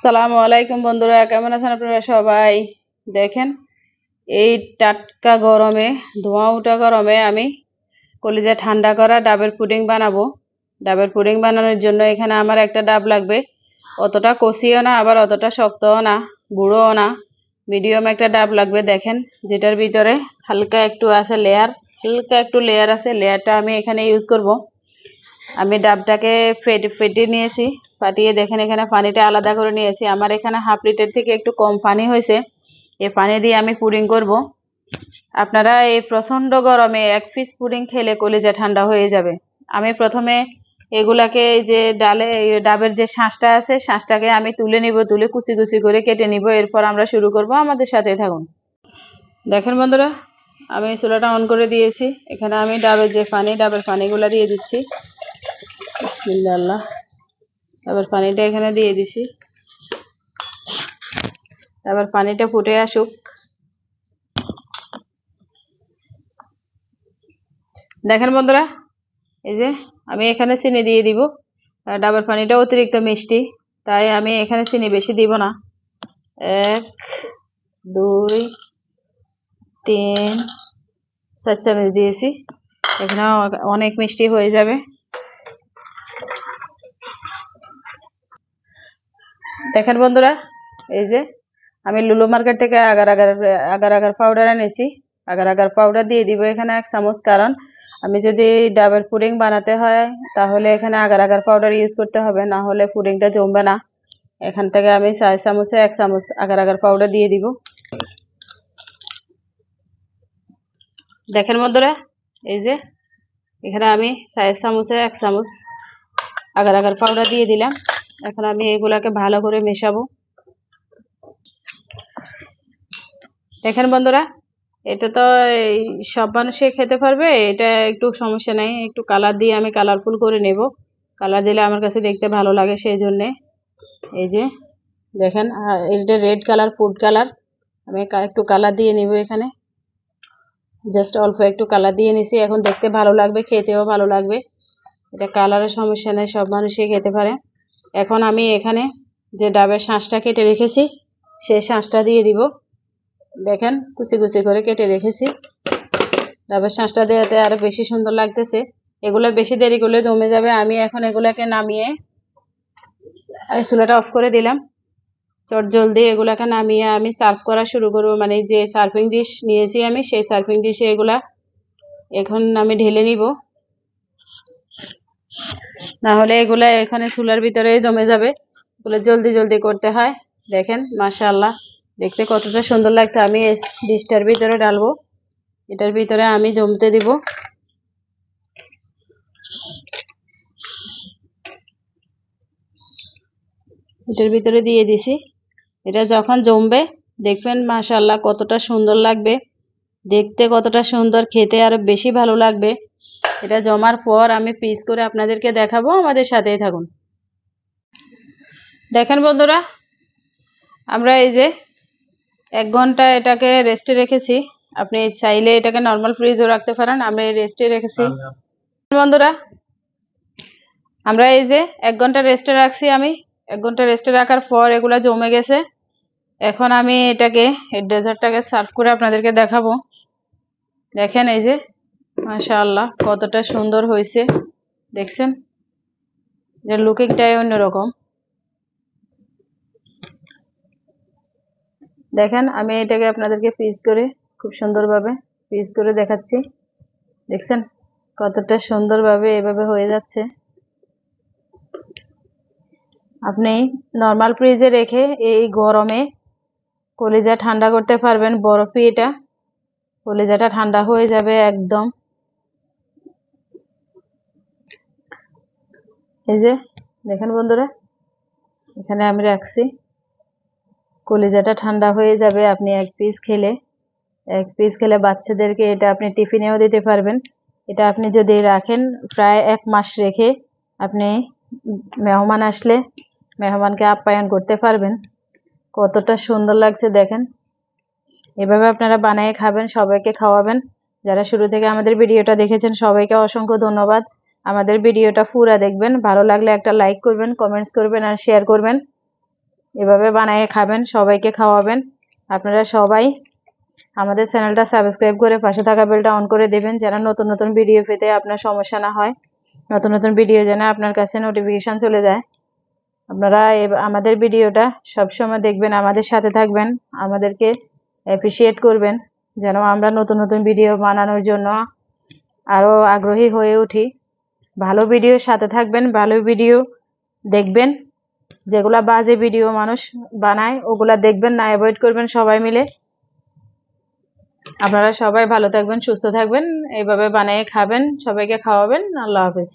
সালামু আলাইকুম বন্ধুরা, কেমন আছেন আপনারা সবাই? দেখেন, এই টাটকা গরমে, ধোঁয়া উঠা গরমে আমি কলিজা ঠান্ডা করা ডাবের পুডিং বানাবো। ডাবের পুডিং বানানোর জন্য এখানে আমার একটা ডাব লাগবে। অতটা কষিও না, আবার অতটা শক্তও না বুড়োও না। মিডিয়াম একটা ডাব লাগবে, দেখেন, যেটার ভিতরে হালকা একটু আছে লেয়ার হালকা একটু লেয়ার আছে লেয়ারটা আমি এখানে ইউজ করব। আমি ডাবটাকে ফেটে ফেটে নিয়েছি। ফাটিয়ে দেখেন, এখানে পানিটা আলাদা করে নিয়েছি। আমার এখানে হাফ লিটার থেকে একটু কম পানি হয়েছে। এই পানি দিয়ে আমি পুডিং করব। আপনারা এই প্রচণ্ড গরমে এক পিস পুডিং খেলে কলিজা ঠান্ডা হয়ে যাবে। আমি প্রথমে এগুলাকে যে ডালে ডাবের যে শাঁসটা আছে, শাঁসটাকে আমি তুলে নিব, তুলে কুচি কুচি করে কেটে নিব। এরপর আমরা শুরু করব। আমাদের সাথে থাকুন। দেখেন বন্ধুরা, আমি চুলাটা অন করে দিয়েছি। এখানে আমি ডাবের যে পানি, ডাবের পানিগুলো দিয়ে দিচ্ছি। বিসমিল্লাহ। আল্লাহ তারপর পানিটা এখানে দিয়ে দিছি। তারপর পানিটা ফুটে আসুক। দেখেন বন্ধুরা, এই যে আমি এখানে চিনি দিয়ে দিব। ডাবের পানিটা অতিরিক্ত মিষ্টি, তাই আমি এখানে চিনি বেশি দিব না। এক, দুই, তিন, চার চামচ দিয়েছি। এখানে অনেক মিষ্টি হয়ে যাবে। দেখেন বন্ধুরা, এই যে আমি লুলু মার্কেট থেকে agar agar agar agar powder এনেছি। আগার আগার পাউডার দিয়ে দিব এখানে এক চামচ, কারণ আমি যদি ডাবের পুডিং বানাতে হয়, তাহলে এখানে আগার আগার পাউডার ইউজ করতে হবে, না হলে পুডিংটা জমবে না। এখান থেকে আমি চার চামচে এক চামচ আগার আগার পাউডার দিয়ে দিব। দেখেন বন্ধুরা, এই যে এখানে আমি চার চামচে এক চামচ আগার আগার পাউডার দিয়ে দিলাম। এখন আমি এগুলাকে ভালো করে মেশাবো। দেখেন বন্ধুরা, এটা তো সব মানুষে খেতে পারবে, এটা একটু সমস্যা নেই, একটু কালার দিয়ে আমি কালারফুল করে নেব। কালার দিলে আমার কাছে দেখতে ভালো লাগে সেই জন্যে। এই যে, দেখেন এটা রেড কালার ফুড কালার আমি একটু কালার দিয়ে নিব এখানে। জাস্ট অল্প একটু কালার দিয়ে নিছি, এখন দেখতে ভালো লাগবে, খেতেও ভালো লাগবে। এটা কালারের সমস্যা নেই, সব মানুষই খেতে পারে। এখন আমি এখানে যে ডাবের শাঁসটা কেটে রেখেছি, সেই শাঁসটা দিয়ে দিব। দেখেন, কুচি কুচি করে কেটে রেখেছি। ডাবের শাঁসটা দেওয়াতে আরও বেশি সুন্দর লাগতেছে। এগুলো বেশি দেরি করলে জমে যাবে। আমি এখন এগুলাকে নামিয়ে চুলাটা অফ করে দিলাম। চট জলদি এগুলাকে নামিয়ে আমি সার্ভ করা শুরু করব। মানে যে সার্ভিং ডিশ নিয়েছি আমি, সেই সার্ভিং ডিশে এগুলা এখন আমি ঢেলে নিব। না হলে এগুলা এখানে চুলার ভিতরে জমে যাবে। এগুলো জলদি জলদি করতে হয়। দেখেন, মাশাআল্লাহ। দেখতে কতটা সুন্দর লাগছে। আমি এই ডিশটার ভিতরে ডালবো এটার ভিতরে আমি জমতে দিব। এটার ভিতরে দিয়ে দিছি। এটা যখন জমবে, দেখবেন, মাশাআল্লাহ, কতটা সুন্দর লাগবে। দেখতে কতটা সুন্দর, খেতে আরও বেশি ভালো লাগবে। এটা জমার পর আমি পিস করে আপনাদেরকে দেখাবো আমাদের সাথেই থাকুন। দেখেন বন্ধুরা আমরা এই যে এক ঘণ্টা এটাকে রেস্টে রেখেছি। আপনি চাইলে এটাকে নর্মাল ফ্রিজও রাখতে পারেন আমরা রেস্টে রেখেছি। বন্ধুরা আমরা এই যে এক ঘণ্টা রেস্টে রাখছি আমি। এক ঘণ্টা রেস্টে রাখার পর এগুলো জমে গেছে। এখন আমি এটাকে এই ডেজার্টটাকে সার্ভ করে আপনাদেরকে দেখাবো। দেখেন এই যে মাশাআল্লাহ, কতটা সুন্দর হয়েছে। দেখছেন? এর লুকিংটাই অন্যরকম। দেখেন, আমি এটাকে আপনাদেরকে পিস করে, খুব সুন্দরভাবে পিস করে দেখাচ্ছি। দেখছেন? কতটা সুন্দরভাবে এভাবে হয়ে যাচ্ছে। আপনি নর্মাল ফ্রিজে রেখে এই গরমে কলিজা ঠান্ডা করতে পারবেন বরফি এটা। কলিজাটা ঠান্ডা হয়ে যাবে একদম। এই যে, দেখেন বন্ধুরা, এখানে আমি রাখছি। কলিজাটা ঠান্ডা হয়ে যাবে আপনি এক পিস খেলে। এক পিস খেলে বাচ্চাদেরকে এটা আপনি টিফিনেও দিতে পারবেন। এটা আপনি যদি রাখেন প্রায় এক মাস রেখে আপনি মেহমান আসলে মেহমানকে আপ্যায়ন করতে পারবেন। কতটা সুন্দর লাগছে দেখেন। এভাবে আপনারা বানিয়ে খাবেন, সবাইকে খাওয়াবেন। যারা শুরু থেকে আমাদের ভিডিওটা দেখেছেন, সবাইকে অসংখ্য ধন্যবাদ। আমাদের ভিডিওটা পুরা দেখবেন। ভালো লাগলে একটা লাইক করবেন কমেন্টস করবেন আর শেয়ার করবেন। এভাবে বানিয়ে খাবেন, সবাইকে খাওয়াবেন। আপনারা সবাই আমাদের চ্যানেলটা সাবস্ক্রাইব করে পাশে থাকা বেলটা অন করে দেবেন যেন নতুন নতুন ভিডিও পেতে আপনার সমস্যা না হয়। নতুন নতুন ভিডিও যেন আপনার কাছে নোটিফিকেশান চলে যায়। আপনারা আমাদের ভিডিওটা সবসময় দেখবেন, আমাদের সাথে থাকবেন, আমাদেরকে অ্যাপ্রিসিয়েট করবেন। যেন আমরা নতুন নতুন ভিডিও বানানোর জন্য আরও আগ্রহী হয়ে উঠি। ভালো ভিডিও সাথে থাকবেন, ভালো ভিডিও দেখবেন। যেগুলা বাজে ভিডিও মানুষ বানায়, ওগুলা দেখবেন, না অ্যাভয়েড করবেন সবাই মিলে। আপনারা সবাই ভালো থাকবেন, সুস্থ থাকবেন, এইভাবে বানিয়ে খাবেন, সবাইকে খাওয়াবেন, আল্লাহ হাফিজ।